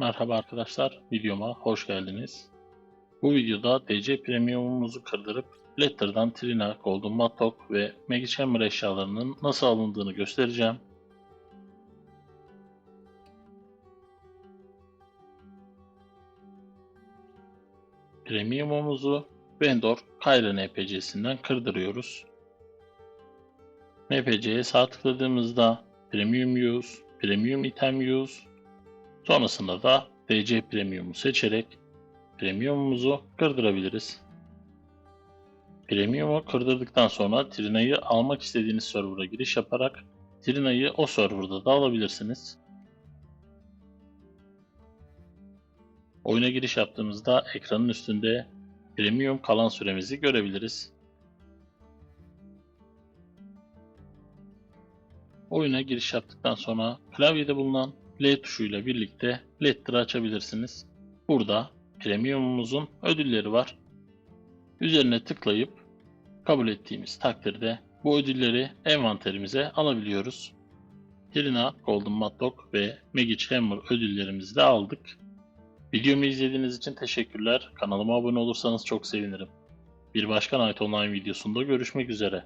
Merhaba arkadaşlar, videoma hoş geldiniz. Bu videoda DC Premium'umuzu kırdırıp Letter'dan Trina, Golden Mattock ve Magic Hammer eşyalarının nasıl alındığını göstereceğim. Premium'umuzu Vendor Kyra NPC'sinden kırdırıyoruz. NPC'ye sağ tıkladığımızda Premium Use, Premium Item Use, sonrasında da DC Premium'u seçerek Premium'umuzu kırdırabiliriz. Premium'u kırdırdıktan sonra Trina'yı almak istediğiniz server'a giriş yaparak Trina'yı o server'da da alabilirsiniz. Oyuna giriş yaptığımızda ekranın üstünde Premium kalan süremizi görebiliriz. Oyuna giriş yaptıktan sonra klavyede bulunan L tuşuyla birlikte Letter'ı açabilirsiniz. Burada Premium'umuzun ödülleri var. Üzerine tıklayıp kabul ettiğimiz takdirde bu ödülleri envanterimize alabiliyoruz. Trina, Golden Matlock ve Magic Hammer ödüllerimizi de aldık. Videomu izlediğiniz için teşekkürler. Kanalıma abone olursanız çok sevinirim. Bir başka Night Online videosunda görüşmek üzere.